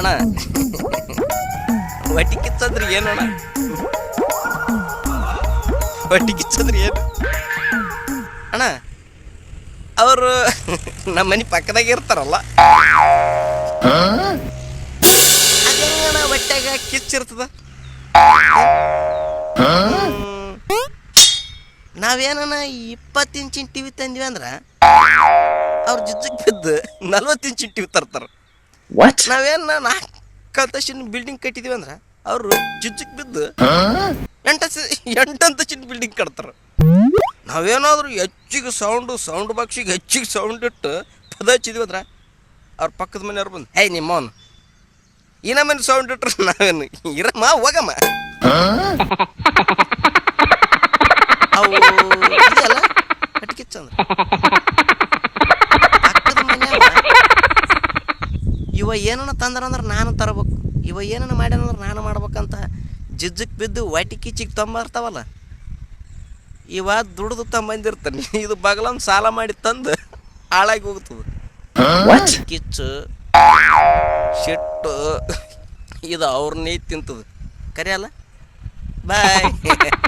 ಅಣ್ಣ. ಹೊಟ್ಟಿ ಕಿಚ್ಚಂದ್ರೆ ಏನಣ್ಣ ಹೊಟ್ಟಿ ಕಿಚ್ಚಂದ್ರೆ ಏನು? ಅಣ್ಣ, ಅವರು ನಮ್ಮ ಮನೆ ಪಕ್ಕದಾಗ ಇರ್ತಾರಲ್ಲ? ಹೊಟ್ಯಾಗ ಕಿಚ್ಚಿರ್ತದ ನಾವೇನ ಇಪ್ಪತ್ತು ಇಂಚಿನ ಟಿವಿ ತಂದ್ವಿ ಅಂದ್ರ, ಅವ್ರ ಜಿಜ್ಜಿಗೆ ಬಿದ್ದು ನಲ್ವತ್ತು ಇಂಚಿನ ಟಿವಿ ತರ್ತಾರ. What? ನಾವೇನ ನಾಲ್ಕು ಅಂತಸ್ತಿನ ಬಿಲ್ಡಿಂಗ್ ಕಟ್ಟಿದೀವಿ ಅಂದ್ರ ಅವರು ಜುಜ್ಜಕ್ ಬಿದ್ದು ಎಂಟ ಎಂಟಂತಸ್ತಿನ ಬಿಲ್ಡಿಂಗ್ ಕಟ್ತಾರ. ನಾವೇನಾದ್ರೂ ಹೆಚ್ಚಿಗೆ ಸೌಂಡು ಸೌಂಡ್ ಬಾಕ್ಸಿಗೆ ಹೆಚ್ಚಿಗೆ ಸೌಂಡ್ ಇಟ್ಟು ಪದ ಹಚ್ಚಿದ್ವಿ ಅಂದ್ರ ಅವ್ರ ಪಕ್ಕದ ಮನೆಯವ್ರು ಬಂದು ಹೇ ನಿಮ್ಮವನು ಇನ್ನ ಮನೆ ಸೌಂಡ್ ಇಟ್ರೆ ನಾವೇನು ಇರಮ್ಮ ಹೋಗಮ್ಮ. ಅವು ಅಲ್ಲ ಕಟ್ಕಿಚ್ಚಂದ್ರ ಪಕ್ಕದ ಮನ್ಯಾಗ ಇವ ಏನನ್ನ ತಂದ್ರಂದ್ರೆ ನಾನು ತರಬೇಕು. ಇವ ಏನನ್ನ ಮಾಡ್ಯಾನಂದ್ರೆ ನಾನು ಮಾಡ್ಬೇಕಂತ ಜಿಜ್ಜಕ್ ಬಿದ್ದು ವಾಟಿ ಕಿಚ್ಚಿಗೆ ತೊಂಬರ್ತಾವಲ್ಲ. ಇವ ದುಡ್ದು ತಂಬಂದಿರ್ತಾನೆ. ಇದು ಬಗಲೊಂದು ಸಾಲ ಮಾಡಿ ತಂದು ಹಾಳಾಗಿ ಹೋಗ್ತದೆ? ಕಿಚ್ಚು ಶಿಟ್ಟು ಇದು ಅವ್ರನ್ನೇ ತಿಂತದೆ. ಕರೆಯಲ್ಲ? ಬಾಯ್